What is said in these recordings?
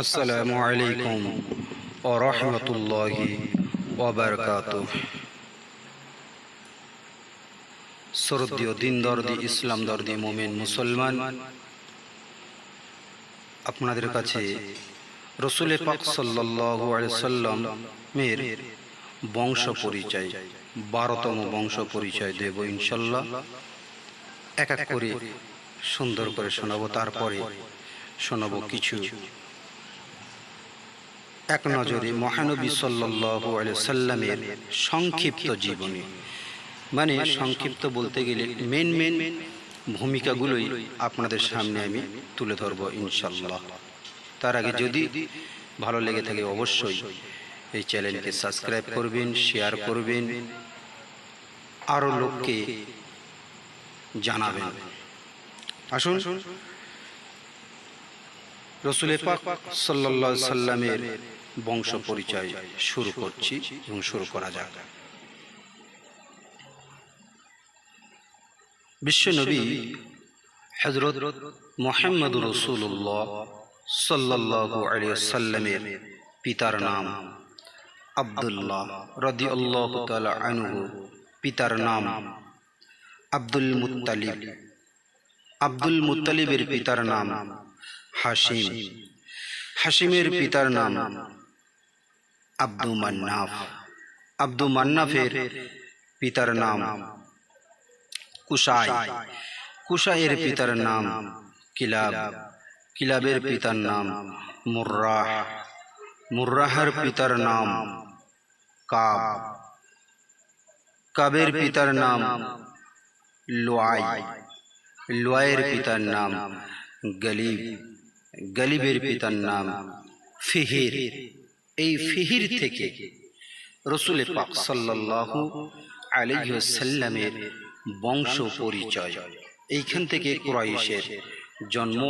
আসসালামু আলাইকুম ও রহমতুল্লাহি ওবরকাত সরদীয় দিন দর্দি ইসলাম দর্দি মোমেন মুসলমান, আপনাদের কাছে রসুলের পাক সাল্লাল্লাহু আলাইহি সাল্লামের বংশ পরিচয়, বারোতম বংশ পরিচয় দেব ইনশাল্লাহ এক এক করে সুন্দর করে শোনাবো, তারপরে শোনাবো কিছু এক নজরে মহানবী সাল্লাল্লাহু সাল্লামের সংক্ষিপ্ত জীবনী। মানে সংক্ষিপ্ত বলতে গেলে মেন মেন ভূমিকাগুলোই আপনাদের সামনে আমি তুলে ধরবো ইনশাল্লাহ তার আগে যদি ভালো লেগে থাকে অবশ্যই এই চ্যানেলকে সাবস্ক্রাইব করবেন শেয়ার করবেন আরও লোককে জানাবেন। আসুন, রসুলের পাক আলাইহি সাল্লামের বংশ পরিচয় শুরু করছি এবং শুরু করা যাক। বিশ্বনবী হজরত মোহাম্মদ রসুল্লাহ সাল্লাল্লাহু আলাইহি সাল্লামের পিতার নাম আব্দুল্লাহ রদি আল্লাহ আনহু পিতার নাম আব্দুল মুত্তালিব। আব্দুল মুত্তালিবের পিতার নাম হাসিম হাসিমের পিতার নাম আব্দু মান্নাফ আব্দু মান্নাফের পিতার নাম কুসাই কুসাইয়ের পিতার নাম কিলাব কিলাবের পিতার নাম মুর্রাহ মুর্রাহের পিতার নাম কাব কাবের পিতার নাম লোয়াই লোয়ের পিতার নাম গলিব গলিবের পিতার নাম ফিহির এই ফিহির থেকে রসুল পাক সাল্লাল্লাহু আলাইহি সাল্লামের বংশ পরিচয় এইখান থেকে কুরাইশের জন্ম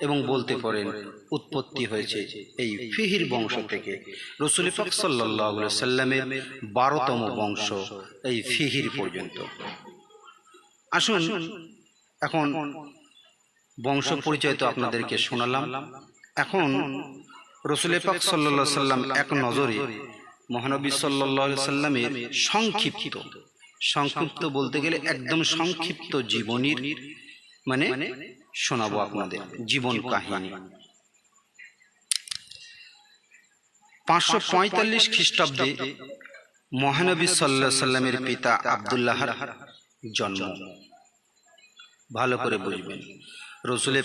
এবং বলতে পারেন উৎপত্তি হয়েছে এই ফিহির বংশ থেকে রসুল পাক আলাইহি সাল্লামের বারোতম বংশ এই ফিহির পর্যন্ত। আসুন এখন বংশ পরিচয় তো আপনাদেরকে শোনালাম। এখন রসুল পাক সাল্লা সাল্লাম এক নজরে মহানবী সাল্লাহ সাল্লামের সংক্ষিপ্ত সংক্ষিপ্ত বলতে গেলে একদম সংক্ষিপ্ত জীবনীর মানে শোনাবো আপনাদের জীবন কাহিনী। পাঁচশো পঁয়তাল্লিশ খ্রিস্টাব্দে মহানবী সাল্লাহ সাল্লামের পিতা আবদুল্লাহর জন্ম। ভালো করে বুঝবেন। রসুলের